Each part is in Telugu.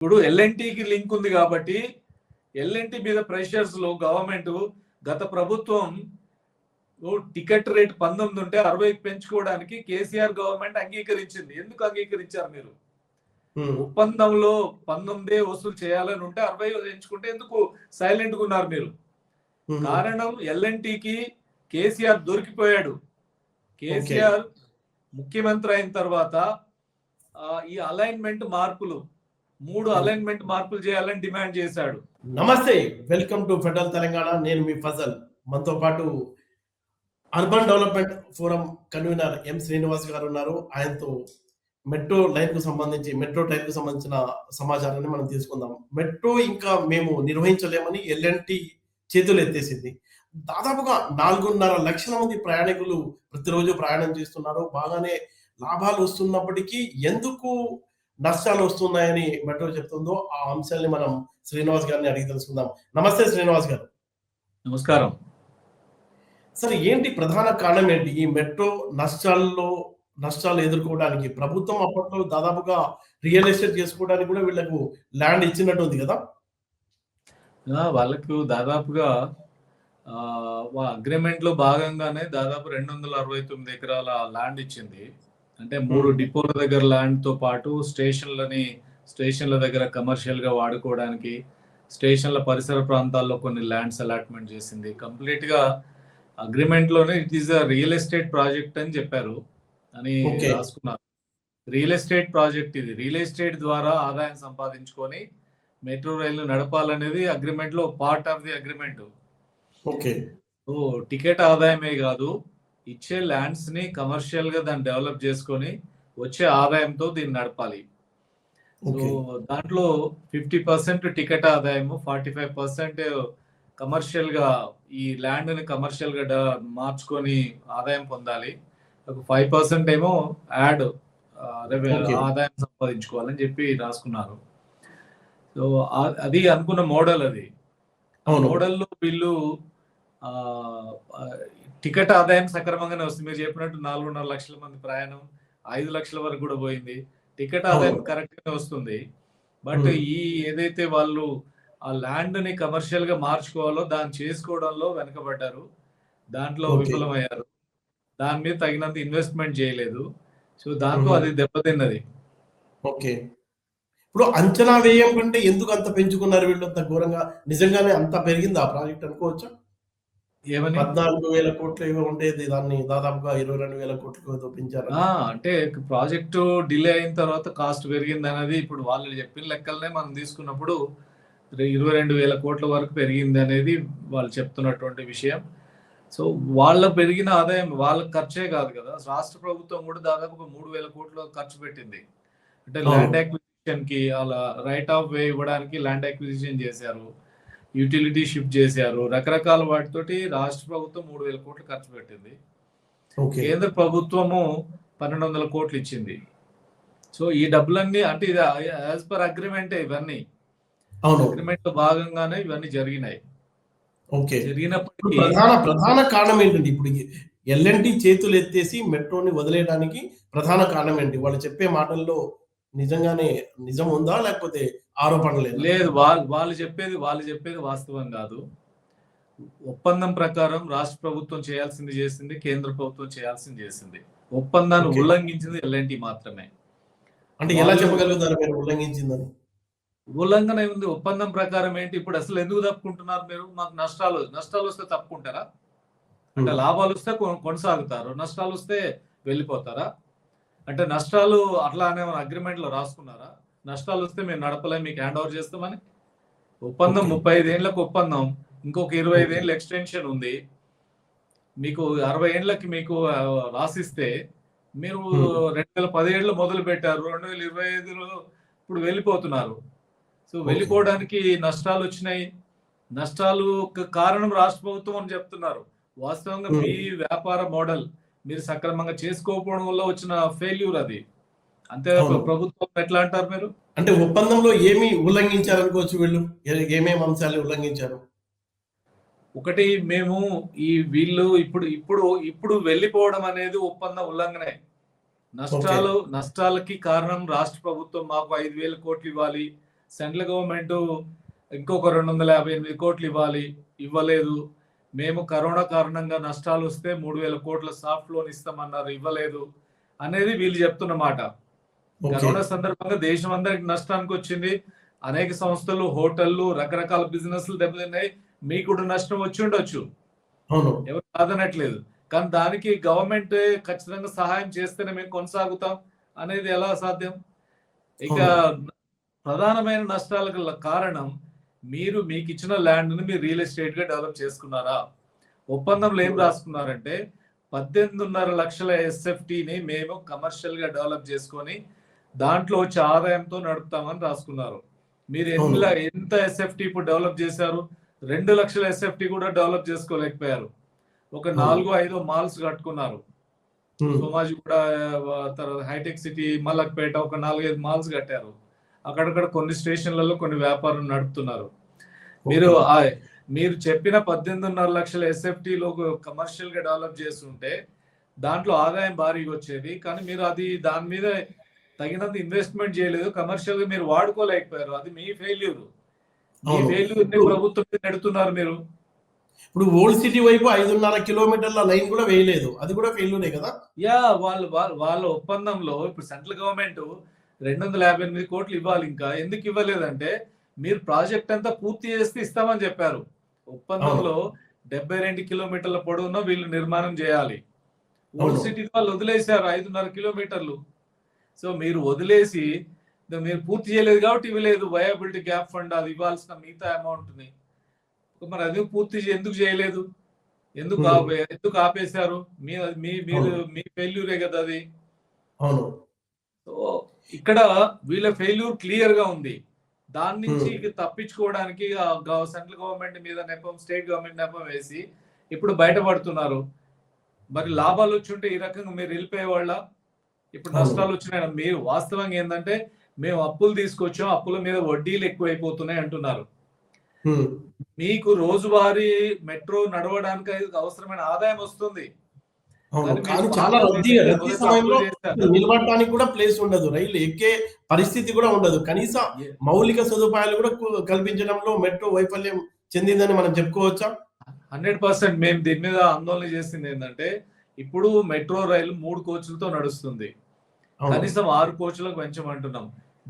ఇప్పుడు ఎల్ఎన్టీకి లింక్ ఉంది కాబట్టి ఎల్ఎన్టీ మీద ప్రెషర్స్లో గవర్నమెంట్ గత ప్రభుత్వం టికెట్ రేట్ పంతొమ్మిది ఉంటే అరవైకి పెంచుకోవడానికి కేసీఆర్ గవర్నమెంట్ అంగీకరించింది. ఎందుకు అంగీకరించారు మీరు? ఒప్పందంలో పంతొమ్మిదే వసూలు చేయాలని ఉంటే అరవై ఎంచుకుంటే ఎందుకు సైలెంట్గా ఉన్నారు మీరు? కారణం ఎల్ఎన్టీకి కేసీఆర్ దొరికిపోయాడు. కేసీఆర్ ముఖ్యమంత్రి అయిన తర్వాత ఈ అలైన్మెంట్ మార్పులు మూడు అలైన్మెంట్ మార్పులు చేయాలని డిమాండ్ చేశాడు. నమస్తే వెల్కమ్ టు ఫెడరల్ తెలంగాణ నేను మీ ఫజల్. మనతో పాటు urban development forum convener M Srinivas గారు ఉన్నారు. ఆయనతో మెట్రో లైన్కు సంబంధించి మెట్రో ట్రైన్కు సంబంధించిన సమాచారాన్ని మనం తీసుకుందాం. మెట్రో ఇంకా మేము నిర్వహించలేమని ఎల్ఎన్టి చేతులు ఎత్తేసింది. దాదాపుగా నాలుగున్నర లక్షల మంది ప్రయాణికులు ప్రతిరోజు ప్రయాణం చేస్తున్నారు. బాగానే లాభాలు వస్తున్నప్పటికీ ఎందుకు నష్టాలు వస్తున్నాయని మెట్రో చెప్తుందో ఆ అంశాన్ని మనం శ్రీనివాస్ గారిని అడిగి తెలుసుకుందాం. నమస్తే శ్రీనివాస్ గారు. నమస్కారం. సరే ఏంటి ప్రధాన కారణం ఏంటి? ఈ మెట్రో నష్టాల్లో నష్టాలు ఎదుర్కోవడానికి ప్రభుత్వం అప్పట్లో దాదాపుగా రియల్ ఎస్టేట్ చేసుకోవడానికి కూడా వీళ్ళకు ల్యాండ్ ఇచ్చినట్టు ఉంది కదా? వాళ్ళకు దాదాపుగా అగ్రిమెంట్లో భాగంగానే దాదాపు రెండు వందల అరవై తొమ్మిది ఎకరాల ల్యాండ్ ఇచ్చింది. అంటే మూడు. డిపోల దగ్గర ల్యాండ్తో పాటు స్టేషన్లని స్టేషన్ల దగ్గర కమర్షియల్గా వాడుకోవడానికి స్టేషన్ల పరిసర ప్రాంతాల్లో కొన్ని ల్యాండ్స్ అలాట్మెంట్ చేసింది. కంప్లీట్గా అగ్రిమెంట్లోనే it is a real estate project అని చెప్పారు. అని. రాసుకున్నారు. రియల్ ఎస్టేట్ ప్రాజెక్ట్ ఇది. రియల్ ఎస్టేట్ ద్వారా ఆదాయం సంపాదించుకొని మెట్రో రైలు నడపాలనేది అగ్రిమెంట్లో part of the agreement okay. Oh ticket ఆదాయమే కాదు ఇచ్చే ల్యాండ్స్ని కమర్షియల్గా దాన్ని డెవలప్ చేసుకొని వచ్చే ఆదాయంతో దీన్ని నడపాలి. సో దాంట్లో ఫిఫ్టీ పర్సెంట్ టికెట్ ఆదాయము ఫార్టీ ఫైవ్ పర్సెంట్ కమర్షియల్గా ఈ ల్యాండ్ని కమర్షియల్గా డ- మార్చుకొని ఆదాయం పొందాలి. ఒక ఫైవ్ పర్సెంట్ ఏమో యాడ్. ఆదాయం సంపాదించుకోవాలని చెప్పి రాసుకున్నారు. సో అది అనుకున్న మోడల్ అది. మోడల్లో వీళ్ళు టికెట్ ఆదాయం సక్రమంగానే వస్తుంది. మీరు చెప్పినట్టు నాలుగున్నర లక్షల మంది ప్రయాణం ఐదు లక్షల వరకు కూడా పోయింది. టికెట్ ఆదాయం అవును. కరెక్ట్గా వస్తుంది. బట్. ఈ ఏదైతే వాళ్ళు ఆ ల్యాండ్ని కమర్షియల్గా మార్చుకోవాలో దాన్ని చేసుకోవడంలో వెనకబడ్డారు. దాంట్లో. విఫలమయ్యారు. దాని మీద తగినంత ఇన్వెస్ట్మెంట్ చేయలేదు. సో దాంతో. అది దెబ్బతిన్నది. ఓకే. ఇప్పుడు అంచనా వ్యయం కంటే ఎందుకు అంత పెంచుకున్నారు వీళ్ళు? అంత ఘోరంగా నిజంగానే అంత పెరిగింది ఆ ప్రాజెక్ట్ అనుకోవచ్చా? పద్నాలుగు వేల కోట్లు ఏవో ఉండేది దాన్ని దాదాపుగా ఇరవై రెండు వేల కోట్లకు ఏదో పెంచారు. అంటే ప్రాజెక్టు డిలే అయిన తర్వాత కాస్ట్ పెరిగింది అనేది ఇప్పుడు వాళ్ళు చెప్పిన లెక్కలనే మనం తీసుకున్నప్పుడు ఇరవై రెండు వేల కోట్ల వరకు పెరిగింది అనేది వాళ్ళు చెప్తున్నటువంటి విషయం. సో వాళ్ళ పెరిగిన ఆదాయం వాళ్ళ ఖర్చే కాదు కదా. రాష్ట్ర ప్రభుత్వం కూడా దాదాపు ఒక మూడు వేల కోట్లు ఖర్చు పెట్టింది. అంటే. ల్యాండ్ అక్విజిషన్కి అలా రైట్ ఆఫ్ వే ఇవ్వడానికి ల్యాండ్ అక్విజిషన్ చేశారు. యూటిలిటీ షిఫ్ట్ చేశారు. రకరకాల వాటితోటి రాష్ట్ర ప్రభుత్వం మూడు వేల కోట్లు ఖర్చు పెట్టింది. కేంద్ర ప్రభుత్వము పన్నెండు వందల కోట్లు ఇచ్చింది. సో ఈ డబ్బులన్నీ అంటే ఇది యాజ్ పర్ అగ్రిమెంట్ ఇవన్నీ. అవును. అగ్రిమెంట్లో భాగంగానే ఇవన్నీ జరిగినాయి. ఓకే. జరిగినప్పటికీ ప్రధాన ప్రధాన కారణం ఏంటంటే ఇప్పుడు ఎల్ఎన్టీ చేతులు ఎత్తేసి మెట్రోని వదిలేయడానికి ప్రధాన కారణం ఏంటి? వాళ్ళు చెప్పే మాటల్లో నిజంగానే నిజం ఉందా లేకపోతే ఆరోపణలేదు లేదు? వాళ్ళు వాళ్ళు చెప్పేది వాళ్ళు చెప్పేది వాస్తవం కాదు. ఒప్పందం ప్రకారం రాష్ట్ర ప్రభుత్వం చేయాల్సింది చేసింది కేంద్ర ప్రభుత్వం చేయాల్సింది చేసింది. ఒప్పందాన్ని. ఉల్లంఘించింది ఎల్ఎన్టీ మాత్రమే. అంటే ఎలా చెప్పగలుగుతారు మీరు ఉల్లంఘించిందని? ఉల్లంఘన ఉంది ఒప్పందం ప్రకారం ఏంటి? ఇప్పుడు అసలు ఎందుకు తప్పుకుంటున్నారు మీరు? మాకు నష్టాలు నష్టాలు వస్తే తప్పుకుంటారా? అంటే లాభాలు వస్తే కొనసాగుతారు నష్టాలు వస్తే వెళ్ళిపోతారా? అంటే నష్టాలు అట్లానే మన అగ్రిమెంట్లో రాసుకున్నారా? నష్టాలు వస్తే మేము నడపలేం మీకు హ్యాండ్ ఓవర్ చేస్తామని? ఒప్పందం. ముప్పై ఐదేళ్ళకు ఒప్పందం ఇంకొక ఇరవై ఐదేళ్ళు ఎక్స్టెన్షన్ ఉంది. మీకు అరవై ఏళ్ళకి మీకు రాసిస్తే మీరు. రెండు వేల పదిహేడులో మొదలు పెట్టారు రెండు వేల ఇరవై ఐదులో ఇప్పుడు వెళ్ళిపోతున్నారు. సో వెళ్ళిపోవడానికి నష్టాలు వచ్చినాయి. నష్టాలు కారణం రాష్ట్ర ప్రభుత్వం అని చెప్తున్నారు. వాస్తవంగా. మీ వ్యాపార మోడల్ మీరు సక్రమంగా చేసుకోకపోవడం వల్ల వచ్చిన ఫెయిల్యూర్ అది. అంతే. ప్రభుత్వం ఎట్లా అంటారు మీరు? అంటే ఒప్పందంలో ఏమి ఉల్లంఘించారు అనుకోవచ్చు వీళ్ళు ఏమేమి అంశాలు ఉల్లంఘించారు? ఒకటి మేము ఈ వీళ్ళు ఇప్పుడు ఇప్పుడు ఇప్పుడు వెళ్ళిపోవడం అనేది ఒప్పంద ఉల్లంఘనే. నష్టాలు నష్టాలకి కారణం రాష్ట్ర ప్రభుత్వం మాకు ఐదు వేల కోట్లు ఇవ్వాలి. సెంట్రల్ గవర్నమెంట్ ఇంకొక రెండు వందల యాభై ఎనిమిది కోట్లు ఇవ్వాలి. ఇవ్వలేదు. మేము కరోనా కారణంగా నష్టాలు వస్తే మూడు వేల కోట్ల సాఫ్ట్ లోన్ ఇస్తామన్నారు ఇవ్వలేదు అనేది వీళ్ళు చెప్తున్న మాట. ఓకే. కరోనా సందర్భంగా దేశం అందరికి నష్టానికి వచ్చింది. అనేక సంస్థలు హోటళ్ళు రకరకాల బిజినెస్లు దెబ్బతిన్నాయి. మీకు కూడా నష్టం వచ్చి ఉండొచ్చు. ఎవరు కాదనట్లేదు. కానీ దానికి గవర్నమెంట్ ఖచ్చితంగా సహాయం చేస్తేనే మేము కొనసాగుతాం అనేది ఎలా సాధ్యం? ఇక ప్రధానమైన నష్టాలకు కారణం మీరు మీకు ఇచ్చిన ల్యాండ్ని మీరు రియల్ ఎస్టేట్గా డెవలప్ చేసుకున్నారా? ఒప్పందంలో ఏం రాసుకున్నారంటే పద్దెనిమిదిన్నర లక్షల SFT ని మేము కమర్షియల్గా డెవలప్ చేసుకొని దాంట్లో వచ్చే ఆదాయంతో నడుపుతామని రాసుకున్నారు. మీరు. ల- ఎంత ఎస్ఎఫ్టి ఇప్పుడు డెవలప్ చేశారు? రెండు లక్షల ఎస్ఎఫ్టి కూడా డెవలప్ చేసుకోలేకపోయారు. ఒక. నాలుగు ఐదు మాల్స్ కట్టుకున్నారు. ఉమ్, సోమాజి కూడా ఆ, తర్వాత హైటెక్ సిటీ మల్లక్పేట ఒక నాలుగైదు మాల్స్ కట్టారు. అక్కడక్కడ కొన్ని స్టేషన్లలో కొన్ని వ్యాపారం నడుపుతున్నారు. మీరు మీరు చెప్పిన పద్దెనిమిదిన్నర లక్షల ఎస్ఎఫ్టీ లో కమర్షియల్గా డెవలప్ చేస్తుంటే దాంట్లో ఆదాయం భారీగా వచ్చేది. కానీ మీరు అది దాని మీద తగినంత ఇన్వెస్ట్మెంట్ చేయలేదు. కమర్షియల్గా మీరు వాడుకోలేకపోయారు. అది మీ ఫెయిల్యూర్. మీ. ఫెయిల్యూర్ని ప్రభుత్వం నెడుతున్నారు మీరు. ఇప్పుడు ఓల్డ్ సిటీ వైపు ఐదున్నర కిలోమీటర్ల లైన్ కూడా వేయలేదు. అది కూడా ఫెయిల్యూరే కదా? యా వాళ్ళ వాళ్ళ ఒప్పందంలో ఇప్పుడు సెంట్రల్ గవర్నమెంట్ రెండు వందల యాభై ఎనిమిది కోట్లు ఇవ్వాలి ఇంకా. ఎందుకు ఇవ్వలేదంటే మీరు ప్రాజెక్ట్ అంతా పూర్తి చేస్తే ఇస్తామని చెప్పారు. ఒప్పందంలో డెబ్బై రెండు కిలోమీటర్ల పొడవున వీళ్ళు నిర్మాణం చేయాలి. ఓల్డ్. సిటీ వాళ్ళు వదిలేశారు ఐదున్నర కిలోమీటర్లు. సో మీరు వదిలేసి మీరు పూర్తి చేయలేదు కాబట్టి ఇవ్వలేదు. వయబిలిటీ గ్యాప్ ఫండ్ అది ఇవ్వాల్సిన మిగతా అమౌంట్ని మరి అది పూర్తి ఎందుకు చేయలేదు? ఎందుకు. ఆపే- ఎందుకు ఆపేశారు? మీ మీ మీరు మీ ఫెయిల్యూరే కదా అది? అవును. సో ఇక్కడ వీళ్ళ ఫెయిల్యూర్ క్లియర్గా ఉంది. దాని నుంచి Hmm. తప్పించుకోవడానికి సెంట్రల్ గవర్నమెంట్ మీద నెపం స్టేట్ గవర్నమెంట్ నెపం వేసి ఇప్పుడు బయటపడుతున్నారు. మరి లాభాలు వచ్చుంటే ఈ రకంగా మీరు వెళ్ళిపోయే వాళ్ళ ఇప్పుడు అవును. నష్టాలు వచ్చినాయి. మీరు వాస్తవంగా ఏంటంటే మేము అప్పులు తీసుకొచ్చాం అప్పుల మీద వడ్డీలు ఎక్కువైపోతున్నాయి అంటున్నారు. ఉమ్, మీకు రోజువారీ మెట్రో నడవడానికి అవసరమైన ఆదాయం వస్తుంది. అవును కానీ చాలా రద్దీ రద్దీ సమయంలో. నిలబడటానికి కూడా ప్లేస్ ఉండదు. రైలు ఎక్కే పరిస్థితి కూడా ఉండదు. కనీసం మౌలిక సదుపాయాలు కూడా కల్పించడంలో మెట్రో వైఫల్యం చెందిందని మనం చెప్పుకోవచ్చా? హండ్రెడ్ పర్సెంట్ మేము దీని మీద ఆందోళన చేసింది ఏంటంటే ఇప్పుడు మెట్రో రైలు మూడు కోచ్లతో నడుస్తుంది. కనీసం ఆరు కోచ్లకు పెంచమంటున్నాం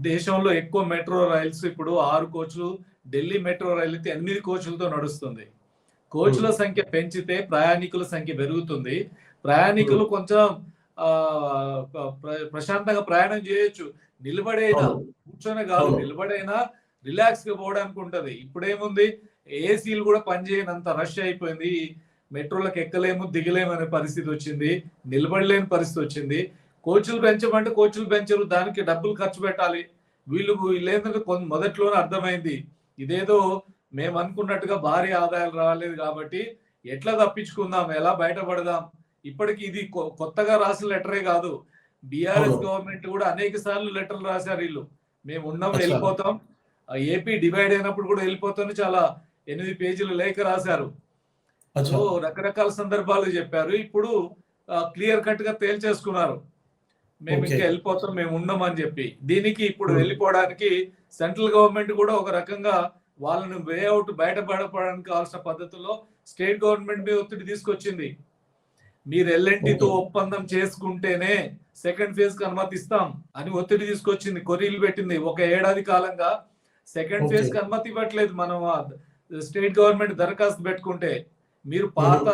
దేశంలో ఎక్కువ మెట్రో రైల్స్ ఇప్పుడు ఆరు కోచ్లు ఢిల్లీ మెట్రో రైలు అయితే ఎనిమిది కోచ్లతో నడుస్తుంది. కోచ్ల సంఖ్య పెంచితే ప్రయాణికుల సంఖ్య పెరుగుతుంది. ప్రయాణికులు కొంచెం ప్రశాంతంగా ప్రయాణం చేయొచ్చు. నిలబడైనా. కూర్చొని కాదు. నిలబడైనా రిలాక్స్గా పోవడానికి ఉంటది. ఇప్పుడేముంది? ఏసీలు కూడా పనిచేయనంత రష్ అయిపోయింది. మెట్రోలకు ఎక్కలేము దిగలేము అనే పరిస్థితి వచ్చింది. నిలబడలేని పరిస్థితి వచ్చింది. కోచ్లు పెంచమంటే కోచ్లు పెంచరు. దానికి డబ్బులు ఖర్చు పెట్టాలి. వీళ్ళు వీళ్ళేంటంటే కొంత మొదట్లోనే అర్థమైంది. ఇదేదో మేము అనుకున్నట్టుగా భారీ ఆదాయాలు రాలేదు కాబట్టి ఎట్లా తప్పించుకుందాం? ఎలా బయటపడదాం? ఇప్పటికి ఇది కొత్తగా రాసిన లెటరే కాదు బీఆర్ఎస్. గవర్నమెంట్ కూడా అనేక సార్లు లెటర్లు రాశారు వీళ్ళు మేము ఉన్నాం. వెళ్ళిపోతాం ఏపీ డివైడ్ అయినప్పుడు కూడా వెళ్ళిపోతామని చాలా ఎనిమిది పేజీల లేఖ రాశారు. సో రకరకాల సందర్భాలు చెప్పారు ఇప్పుడు క్లియర్ కట్గా తేల్చేసుకున్నారు మేము. ఇంకా వెళ్ళిపోతాం మేము ఉన్నాం అని చెప్పి దీనికి ఇప్పుడు. వెళ్ళిపోవడానికి సెంట్రల్ గవర్నమెంట్ కూడా ఒక రకంగా వాళ్ళని వేఅవుట్ బయటపడపడానికి కావాల్సిన పద్ధతుల్లో స్టేట్ గవర్నమెంట్ మీద ఒత్తిడి తీసుకొచ్చింది మీరు ఎల్ఎన్టీతో. ఒప్పందం చేసుకుంటేనే సెకండ్ ఫేజ్కి అనుమతిస్తాం అని ఒత్తిడి తీసుకొచ్చింది కొరీలు పెట్టింది. ఒక ఏడాది కాలంగా సెకండ్. ఫేజ్కి అనుమతి ఇవ్వట్లేదు మనం స్టేట్ గవర్నమెంట్ దరఖాస్తు పెట్టుకుంటే. మీరు పాత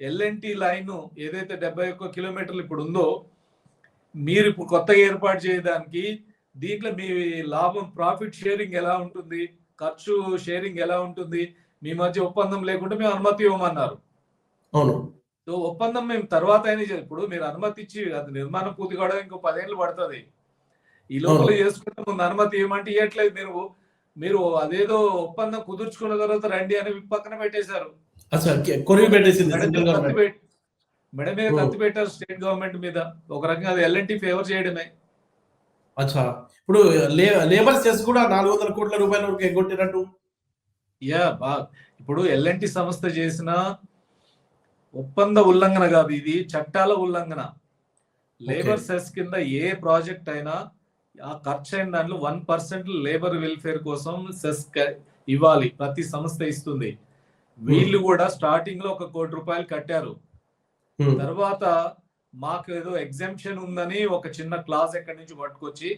ఎల్ఎన్టీ లైన్ ఏదైతే డెబ్బై ఒక్క కిలోమీటర్లు ఇప్పుడు ఉందో మీరు ఇప్పుడు కొత్తగా ఏర్పాటు చేయడానికి దీంట్లో మీ లాభం ప్రాఫిట్ షేరింగ్ ఎలా ఉంటుంది ఖర్చు షేరింగ్ ఎలా ఉంటుంది మీ మధ్య ఒప్పందం లేకుండా మేము అనుమతి ఇవ్వమన్నారు. అవును. సో ఒప్పందం మేము తర్వాత అయినా ఇప్పుడు మీరు అనుమతి ఇచ్చి అది నిర్మాణం పూర్తి కావడానికి ఇంకో పదేళ్ళు పడుతుంది. ఈ లోపల. చేసుకుంటే ముందు అనుమతి ఇవ్వమంటే ఇవ్వట్లేదు మీరు మీరు అదేదో ఒప్పందం కుదుర్చుకున్న తర్వాత రండి అని పక్కన పెట్టేశారు. మెడ మీద కత్తి పెట్టారు స్టేట్ గవర్నమెంట్ మీద. ఒక రకంగా అది ఎల్ఎన్టీ ఫేవర్ చేయడమే. అచ్చా ఇప్పుడు లేబర్ సెస్ కూడా నాలుగు వందల కోట్ల రూపాయల వరకు ఎగ్గొట్టినట్టు. యా బా ఇప్పుడు ఎల్ఎన్టీ సంస్థ చేసిన ఒప్పంద ఉల్లంఘన కాదు ఇది చట్టాల ఉల్లంఘన. లేబర్ సెస్ కింద ఏ ప్రాజెక్ట్ అయినా ఆ ఖర్చు అయిన దాంట్లో వన్ పర్సెంట్ లేబర్ వెల్ఫేర్ కోసం సెస్ ఇవ్వాలి ప్రతి సంస్థ ఇస్తుంది. వీళ్ళు కూడా స్టార్టింగ్లో ఒక కోటి రూపాయలు కట్టారు. ఉమ్, తర్వాత మాకు ఏదో ఎగ్జామ్షన్ ఉందని ఒక చిన్న క్లాస్ ఎక్కడి నుంచి పట్టుకొచ్చి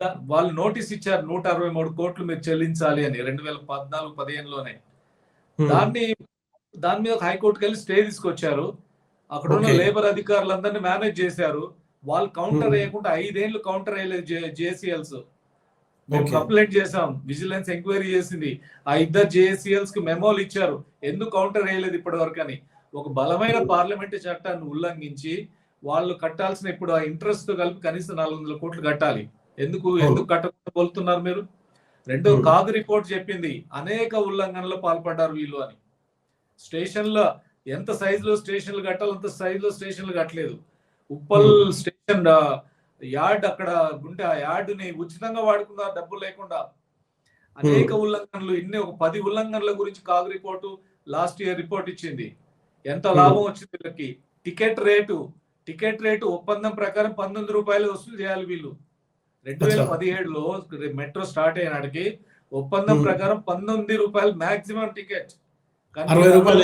దా- వాళ్ళు నోటీస్ ఇచ్చారు నూట అరవై మూడు కోట్లు మీరు చెల్లించాలి అని రెండు వేల పద్నాలుగు పదిహేనులోనే. దాన్ని దాని మీద హైకోర్టుకి వెళ్ళి స్టే తీసుకొచ్చారు. అక్కడ ఉన్న. లేబర్ అధికారులందరినీ మేనేజ్ చేశారు. వాళ్ళు కౌంటర్ Hmm. వేయకుండా ఐదేళ్ళు కౌంటర్ వేయలేదు జేసీఎల్స్. మేము. కంప్లైంట్ చేసాం విజిలెన్స్ ఎంక్వైరీ చేసింది. ఆ ఇద్దరు జేసీఎల్స్కి మెమోలు ఇచ్చారు. ఎందుకు కౌంటర్ వేయలేదు ఇప్పటి వరకు అని. ఒక బలమైన పార్లమెంట్ చట్టాన్ని ఉల్లంఘించి వాళ్ళు కట్టాల్సిన ఇప్పుడు ఆ ఇంట్రెస్ట్తో కలిపి కనీసం నాలుగు వందల కోట్లు కట్టాలి. ఎందుకు? అవును. ఎందుకు కట్టకుండా పోలుతున్నారు మీరు? రెండో Hmm. కాగు రిపోర్ట్ చెప్పింది. అనేక ఉల్లంఘనలు పాల్పడ్డారు వీళ్ళు అని. స్టేషన్లో ఎంత సైజులో స్టేషన్లు కట్టాలో అంత సైజులో స్టేషన్లు కట్టలేదు. ఉప్పల్ స్టేషన్ యార్డ్ అక్కడ ఉంటే ఆ యార్డ్ని ఉచితంగా వాడుకున్నారు డబ్బులు లేకుండా? అనేక ఉల్లంఘనలు ఇన్ని ఒక పది ఉల్లంఘనల గురించి CAG report last year report ఇచ్చింది. ఎంత. లాభం వచ్చింది వీళ్ళకి? టికెట్ రేటు టికెట్ రేటు ఒప్పందం ప్రకారం పంతొమ్మిది రూపాయలు వసూలు చేయాలి వీళ్ళు. రెండు వేల. పదిహేడులో మెట్రో స్టార్ట్ అయినాడికి ఒప్పందం. ప్రకారం పంతొమ్మిది రూపాయలు మాక్సిమం టికెట్. అరవై రూపాయలు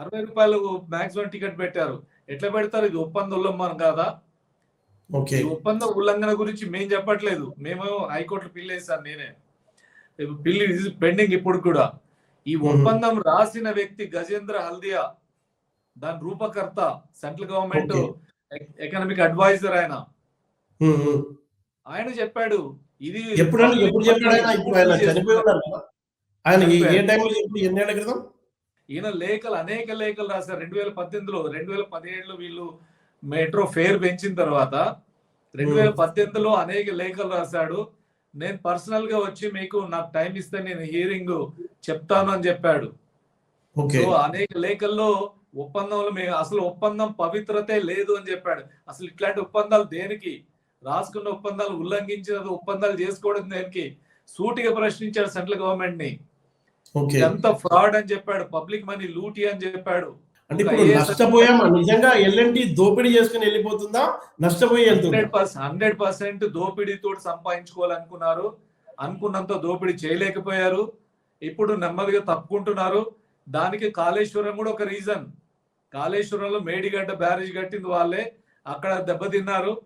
అరవై రూపాయలు మాక్సిమం టికెట్ పెట్టారు. ఎట్లా పెడతారు? ఇది ఒప్పంద ఉల్లంఘన కాదా. ఒప్పంద ఉల్లంఘన గురించి మేము చెప్పట్లేదు. మేము హైకోర్టులో పిల్లి వేసాను నేనే. పిల్లి పెండింగ్ ఇప్పుడు కూడా. ఈ. ఒప్పందం రాసిన వ్యక్తి గజేంద్ర హల్దియా దాని రూపకర్త సెంట్రల్ గవర్నమెంట్. ఎకనామిక్ అడ్వైజర్ ఆయన. ఆయన చెప్పాడు. ఇది ఎప్పుడు ఆయన ఏ. టైంలో ఎన్నేళ్ళ క్రితం? ఈయన లేఖలు అనేక లేఖలు రాశారు. రెండు వేల పద్దెనిమిదిలో రెండు వేల పదిహేడులో వీళ్ళు మెట్రో ఫేర్ పెంచిన తర్వాత రెండు వేల పద్దెనిమిదిలో అనేక లేఖలు రాశాడు. నేను పర్సనల్గా వచ్చి మీకు నాకు టైం ఇస్తే నేను హియరింగ్ చెప్తాను అని చెప్పాడు. అనేక లేఖల్లో ఒప్పందంలో మేము అసలు ఒప్పందం పవిత్రతే లేదు అని చెప్పాడు. అసలు ఇట్లాంటి ఒప్పందాలు దేనికి? రాసుకున్న ఒప్పందాలు ఉల్లంఘించిన ఒప్పందాలు చేసుకోవడం దేనికి? సూటిగా ప్రశ్నించాడు సెంట్రల్ గవర్నమెంట్ని ఎంత ఫ్రాడ్ అని చెప్పాడు పబ్లిక్ మనీ లూటీ అని చెప్పాడు. అంటే ఇప్పుడు నష్టపోయామా? నిజంగా ఎల్ఎన్టీ దోపిడీ చేసుకుని వెళ్ళిపోతుందా? నష్టపోయి హండ్రెడ్ పర్సెంట్ హండ్రెడ్ పర్సెంట్ దోపిడీతో సంపాదించుకోవాలనుకున్నారు. అనుకున్నంత దోపిడీ చేయలేకపోయారు. ఇప్పుడు నెమ్మదిగా తప్పుకుంటున్నారు. దానికి కాళేశ్వరం కూడా ఒక రీజన్. కాళేశ్వరంలో మేడిగడ్డ బ్యారేజ్ కట్టింది వాళ్ళే. అక్కడ దెబ్బతిన్నారు.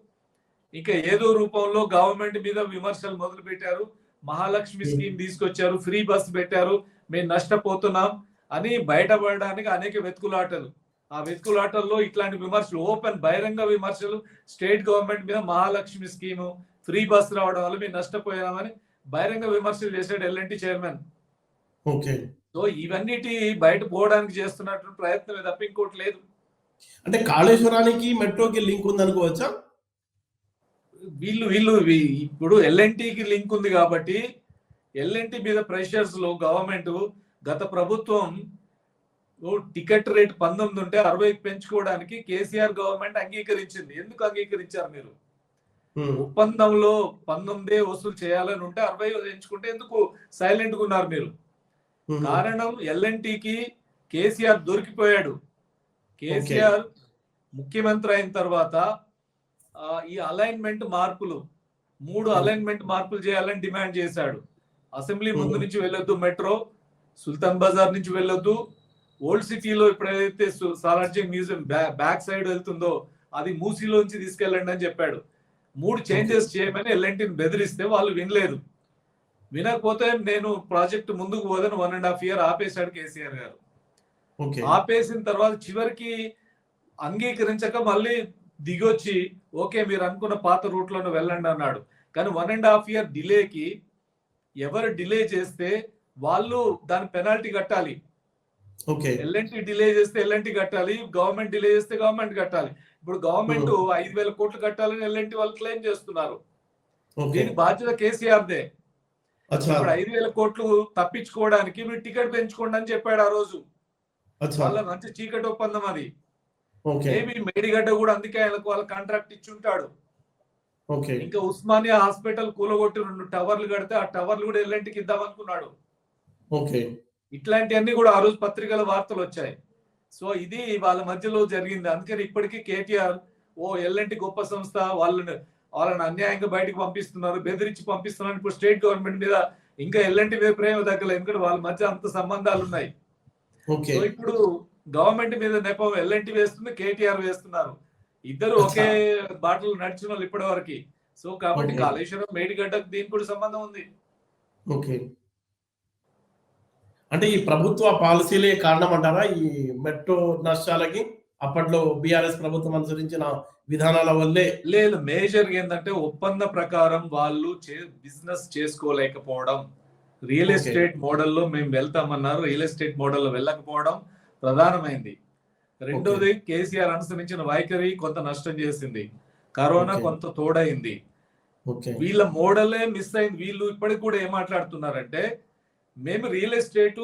ఇంకా ఏదో రూపంలో గవర్నమెంట్ మీద విమర్శలు మొదలు పెట్టారు మహాలక్ష్మి స్కీమ్ తీసుకొచ్చారు ఫ్రీ బస్ పెట్టారు. మేము నష్టపోతున్నాం అని బయటపడడానికి అనేక వెతుకులాటలు. ఆ వెతుకులాటల్లో ఇట్లాంటి విమర్శలు ఓపెన్ బహిరంగ విమర్శలు స్టేట్ గవర్నమెంట్ మీద మహాలక్ష్మి స్కీము ఫ్రీ బస్ రావడం వల్ల మేము నష్టపోయామని బహిరంగ విమర్శలు చేశాడు ఎల్ఎన్టీ చైర్మన్. ఓకే. సో ఇవన్నిటి బయట పోవడానికి చేస్తున్నటువంటి ప్రయత్నం తప్ప ఇంకోటి లేదు. అంటే కాళేశ్వరానికి మెట్రోకి లింక్ ఉంది అనుకోవచ్చా? వీళ్ళు వీళ్ళు ఇప్పుడు ఎల్ఎన్టీకి లింక్ ఉంది కాబట్టి ఎల్ఎన్టీ మీద ప్రెషర్స్లో గవర్నమెంట్ గత ప్రభుత్వం టికెట్ రేట్ పంతొమ్మిది ఉంటే అరవైకి పెంచుకోవడానికి కేసీఆర్ గవర్నమెంట్ అంగీకరించింది. ఎందుకు అంగీకరించారు మీరు? ఉమ్, ఒప్పందంలో పంతొమ్మిదే వసూలు చేయాలని ఉంటే అరవై ఎంచుకుంటే ఎందుకు సైలెంట్గా ఉన్నారు మీరు? ఉమ్, కారణం ఎల్ఎన్టీకి కేసీఆర్ దొరికిపోయాడు. కేసీఆర్ ముఖ్యమంత్రి అయిన తర్వాత ఈ అలైన్మెంట్ మార్పులు మూడు అలైన్మెంట్ మార్పులు చేయాలని డిమాండ్ చేశాడు. అసెంబ్లీ ముందు. నుంచి వెళ్ళొద్దు మెట్రో సుల్తాన్ బజార్ నుంచి వెళ్ళొద్దు. ఓల్డ్ సిటీలో ఇప్పుడు ఏదైతే సు- సాలార్జంగ్ మ్యూజియం బ్యాక్ సైడ్ వెళ్తుందో అది మూసీలోంచి తీసుకెళ్ళండి అని చెప్పాడు. మూడు చేంజెస్ చేయమని ఎల్ఎన్టీని బెదిరిస్తే వాళ్ళు వినలేదు. వినకపోతే నేను ప్రాజెక్ట్ ముందుకు పోదని వన్ అండ్ హాఫ్ ఇయర్ ఆపేశాడు కేసీఆర్ గారు. ఓకే. ఆపేసిన తర్వాత చివరికి అంగీకరించక మళ్ళీ దిగొచ్చి ఓకే మీరు అనుకున్న పాత రూట్లోనే వెళ్ళండి అన్నాడు. కానీ వన్ అండ్ హాఫ్ ఇయర్ డిలేకి ఎవరు డిలే చేస్తే వాళ్ళు దాని పెనాల్టీ కట్టాలి. ఓకే. ఎల్ఎన్టీ డిలే చేస్తే ఎల్ఎన్టీ కట్టాలి గవర్నమెంట్ డిలే చేస్తే గవర్నమెంట్ కట్టాలి. ఇప్పుడు గవర్నమెంట్ ఐదు వేల కోట్లు కట్టాలని ఎల్ఎన్టీ వాళ్ళు క్లెయిమ్ చేస్తున్నారు. దీని బాధ్యత కేసీఆర్ దే అచ్చా. ఇప్పుడు ఐదు వేల కోట్లు తప్పించుకోవడానికి మీరు టికెట్ పెంచుకోండి అని చెప్పాడు ఆ రోజు. వాళ్ళ మంచి చీకటి ఒప్పందం అది. ఓకే. మేబీ మేడిగడ్డ కూడా అందుకే ఆయనకు వాళ్ళ కాంట్రాక్ట్ ఇచ్చి ఉంటాడు. ఓకే. ఇంకా ఉస్మానియా హాస్పిటల్ కూలగొట్టి రెండు టవర్లు కడితే ఆ టవర్లు కూడా ఎల్లంటికి ఇద్దాం అనుకున్నాడు. ఓకే. ఇట్లాంటివన్నీ కూడా ఆ రోజు పత్రికల వార్తలు వచ్చాయి. సో ఇది వాళ్ళ మధ్యలో జరిగింది. అందుకని ఇప్పటికీ కేటీఆర్ ఓ ఎల్ఎన్టీ గొప్ప సంస్థ వాళ్ళని వాళ్ళని అన్యాయంగా బయటకు పంపిస్తున్నారు బెదిరించి పంపిస్తున్నారు. ఇప్పుడు స్టేట్ గవర్నమెంట్ మీద ఇంకా ఎల్ఎన్టీ మీద ప్రేమ తగ్గలేదు. ఎందుకంటే వాళ్ళ మధ్య అంత సంబంధాలు ఉన్నాయి. సో ఇప్పుడు గవర్నమెంట్ మీద నెపం ఎల్ఎన్టీ వేస్తుంది కేటీఆర్ వేస్తున్నారు. ఇద్దరు ఒకే బాటలు నడిచిన వాళ్ళు ఇప్పటి వరకు. సో కాబట్టి. కాళేశ్వరం మేడిగడ్డకు దీనికి కూడా సంబంధం ఉంది. ఓకే. అంటే ఈ ప్రభుత్వ పాలసీలే కారణం అంటారా? ఈ మెట్రో నష్టాలకి అప్పట్లో బీఆర్ఎస్ ప్రభుత్వం అనుసరించిన విధానాల వల్లే? లేదు మేజర్ ఏంటంటే ఒప్పంద ప్రకారం వాళ్ళు బిజినెస్ చేసుకోలేకపోవడం. రియల్. ఎస్టేట్ మోడల్లో మేము వెళ్తామన్నారు. రియల్ ఎస్టేట్ మోడల్లో వెళ్ళకపోవడం ప్రధానమైంది. రెండోది కేసీఆర్ అనుసరించిన వైఖరి కొంత నష్టం చేసింది. కరోనా. కొంత తోడైంది ఓకే. వీళ్ళ మోడలే మిస్ అయింది. వీళ్ళు ఇప్పటికి కూడా ఏం మాట్లాడుతున్నారంటే మేము రియల్ ఎస్టేట్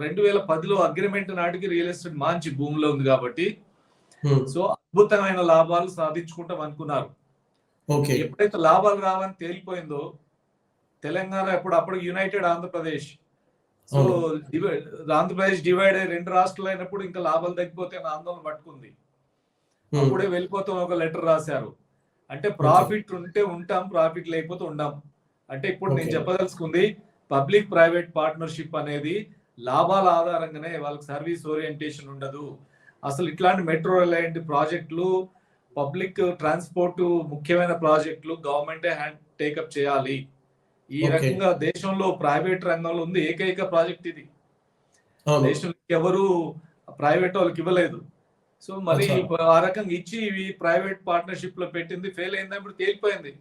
రెండు వేల పదిలో అగ్రిమెంట్ నాటికి రియల్ ఎస్టేట్ మంచి భూమిలో ఉంది కాబట్టి హ్మ్. సో అద్భుతమైన లాభాలు సాధించుకుంటాం అనుకున్నారు. ఓకే. ఎప్పుడైతే లాభాలు రావని తేలిపోయిందో తెలంగాణ ఎప్పుడు అప్పుడు united Andhra Pradesh so divide Andhra Pradesh divide అయ్యి రెండు రాష్ట్రాలు అయినప్పుడు ఇంకా లాభాలు తగ్గిపోతే ఆందోళన పట్టుకుంది. అప్పుడే వెళ్ళిపోతాం ఒక లెటర్ రాశారు. అంటే ప్రాఫిట్ ఉంటే ఉంటాం ప్రాఫిట్ లేకపోతే ఉండం. అంటే ఇప్పుడు నేను. చెప్పదలుచుకుంది పబ్లిక్ ప్రైవేట్ పార్ట్నర్షిప్ అనేది లాభాల ఆధారంగానే వాళ్ళకి సర్వీస్ ఓరియంటేషన్ ఉండదు. అసలు ఇట్లాంటి మెట్రో లాంటి ప్రాజెక్టులు పబ్లిక్ ట్రాన్స్పోర్ట్ ముఖ్యమైన ప్రాజెక్టులు గవర్నమెంటే హ్యాండ్ టేకప్ చేయాలి. ఈ. రకంగా దేశంలో ప్రైవేట్ రంగంలో ఉంది ఏకైక ప్రాజెక్ట్ ఇది. దేశంలో ఎవరు ప్రైవేట్ వాళ్ళకి ఇవ్వలేదు. సో మరి. ఆ రకంగా ఇచ్చి ఇవి ప్రైవేట్ పార్ట్నర్షిప్లో పెట్టింది ఫెయిల్ అయింది ఇప్పుడు తేలిపోయింది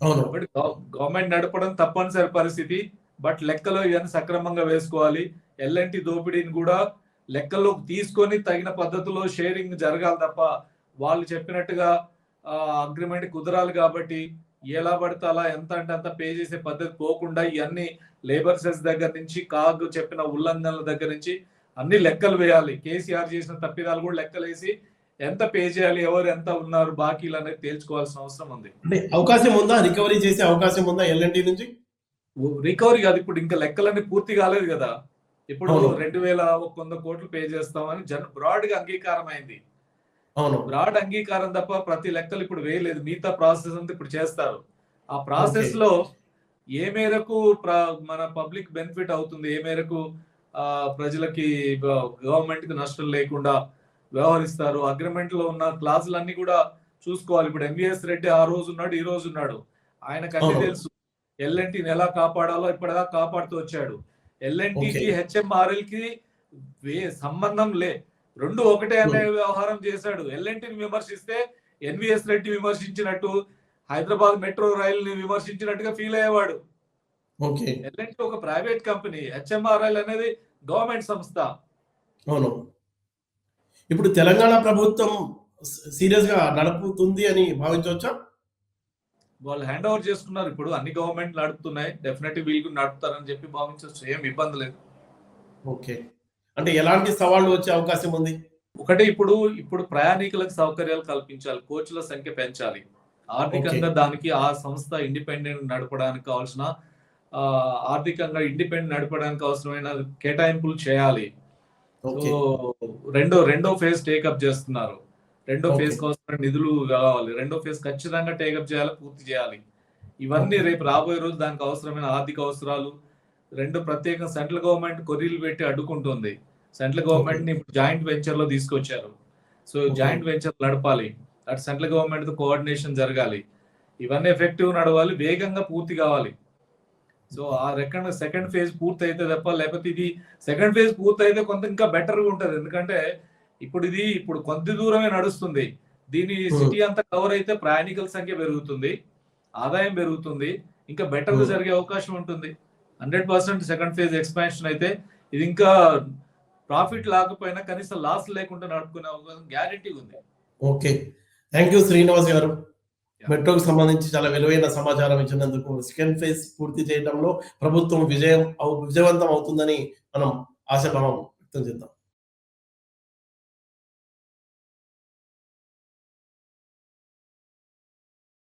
గవర్నమెంట్ నడపడం తప్పనిసరి పరిస్థితి బట్ లెక్కలో ఇవన్నీ సక్రమంగా వేసుకోవాలి. ఎల్ఎన్టి దోపిడీని కూడా లెక్కల్లోకి తీసుకొని తగిన పద్ధతిలో షేరింగ్ జరగాలి తప్ప వాళ్ళు చెప్పినట్టుగా అగ్రిమెంట్ కుదరాలి కాబట్టి ఎలా పడితే అలా ఎంత అంటే అంత పే చేసే పద్ధతి పోకుండా ఇవన్నీ లేబర్ సెస్ దగ్గర నుంచి కాగ్ చెప్పిన ఉల్లంఘనల దగ్గర నుంచి అన్ని లెక్కలు వేయాలి. కేసీఆర్ చేసిన తప్పిదాలు కూడా లెక్కలు వేసి ఎంత పే చేయాలి ఎవరు ఎంత ఉన్నారు బాకీలు అనేది తేల్చుకోవాల్సిన అవసరం ఉంది. అవకాశం ఉందా? రికవరీ చేసే అవకాశం ఉందా ఎల్ఎన్టీ నుంచి? రికవరీ కాదు ఇప్పుడు ఇంకా లెక్కలన్నీ పూర్తి కాలేదు కదా. ఇప్పుడు. రెండు వేల వంద కోట్లు పే చేస్తామని జన బ్రాడ్గా అంగీకారం అయింది అవును. బ్రాడ్ అంగీకారం తప్ప ప్రతి లెక్కలు ఇప్పుడు వేయలేదు. మిగతా ప్రాసెస్ అంతా ఇప్పుడు చేస్తారు. ఆ ప్రాసెస్. లో ఏ మేరకు మన పబ్లిక్ బెనిఫిట్ అవుతుంది? ఏ మేరకు ఆ, ప్రజలకి గవర్నమెంట్కి నష్టం లేకుండా వ్యవహరిస్తారు? అగ్రిమెంట్లో ఉన్న క్లాజులన్నీ కూడా చూసుకోవాలి. ఇప్పుడు ఎంవిఎస్ రెడ్డి ఆ రోజు ఉన్నాడు ఈ రోజు ఉన్నాడు. ఆయనకు అన్ని. తెలుసు. ఎల్ఎన్టీని ఎలా కాపాడాలో ఇప్పటిదాకా కాపాడుతూ వచ్చాడు. ఎల్ఎన్టీకి. హెచ్ఎంఆర్ఎల్కి సంబంధం లే. రెండు ఒకటే అనే వ్యవహారం చేశాడు. ఎల్ఎన్టీని విమర్శిస్తే ఎన్విఎస్ రెడ్డి విమర్శించినట్టు హైదరాబాద్ మెట్రో రైల్ని విమర్శించినట్టుగా ఫీల్ అయ్యేవాడు. ఓకే. ఎల్ఎన్టీ ఒక ప్రైవేట్ కంపెనీ హెచ్ఎంఆర్ఎల్ అనేది గవర్నమెంట్ సంస్థ. అవును. ఇప్పుడు తెలంగాణ ప్రభుత్వం సీరియస్గా నడుపుతుంది అని భావించవచ్చా? వాళ్ళు హ్యాండ్ ఓవర్ చేసుకున్నారు. ఇప్పుడు అన్ని గవర్నమెంట్ నడుపుతున్నాయి. డెఫినెట్ వీళ్ళు నడుపుతారని చెప్పి భావించవచ్చు. ఏం ఇబ్బంది లేదు. ఓకే. అంటే ఎలాంటి సవాళ్ళు వచ్చే అవకాశం ఉంది? ఒకటి ఇప్పుడు ఇప్పుడు ప్రయాణికులకు సౌకర్యాలు కల్పించాలి కోచ్ల సంఖ్య పెంచాలి. ఆర్థికంగా దానికి ఆ సంస్థ ఇండిపెండెంట్ నడపడానికి కావాల్సిన ఆర్థికంగా ఇండిపెండెంట్ నడపడానికి అవసరమైన కేటాయింపులు చేయాలి. రెండో రెండో ఫేజ్ టేకప్ చేస్తున్నారు. రెండో. ఫేజ్ కోసం నిధులు కావాలి. రెండో ఫేజ్ ఖచ్చితంగా టేకప్ చేయాలి పూర్తి చేయాలి. ఇవన్నీ. రేపు రాబోయే రోజు దానికి అవసరమైన ఆర్థిక అవసరాలు రెండు ప్రత్యేక సెంట్రల్ గవర్నమెంట్ కొర్రీలు పెట్టి అడ్డుకుంటుంది. సెంట్రల్ గవర్నమెంట్ని జాయింట్ వెంచర్లో తీసుకొచ్చారు. సో. జాయింట్ వెంచర్ నడపాలి. అటు సెంట్రల్ గవర్నమెంట్తో కోఆర్డినేషన్ జరగాలి. ఇవన్నీ ఎఫెక్టివ్ నడవాలి వేగంగా పూర్తి కావాలి. సో ఆ రకంగా సెకండ్ ఫేజ్ పూర్తి అయితే తప్ప లేకపోతే ఇది సెకండ్ ఫేజ్ పూర్తి అయితే కొంత ఇంకా బెటర్గా ఉంటది. ఎందుకంటే ఇప్పుడు ఇది ఇప్పుడు కొంత దూరమే నడుస్తుంది. దీని. సిటీ అంతా కవర్ అయితే ప్రయాణికుల సంఖ్య పెరుగుతుంది. ఆదాయం పెరుగుతుంది. ఇంకా బెటర్గా. జరిగే అవకాశం ఉంటుంది. Hundred percent second phase expansion అయితే ఇది ఇంకా ప్రాఫిట్ లేకపోయినా కనీసం లాస్ లేకుండా నడుపుకునే అవకాశం గ్యారెంటీ ఉంది. ఓకే. థ్యాంక్ యూ శ్రీనివాస్ గారు. మెట్రోకి సంబంధించి చాలా విలువైన సమాచారం ఇచ్చినందుకు సెకండ్ ఫేజ్ పూర్తి చేయడంలో ప్రభుత్వం విజయం అవు- విజయవంతం అవుతుందని మనం ఆశాభావం వ్యక్తం చేద్దాం.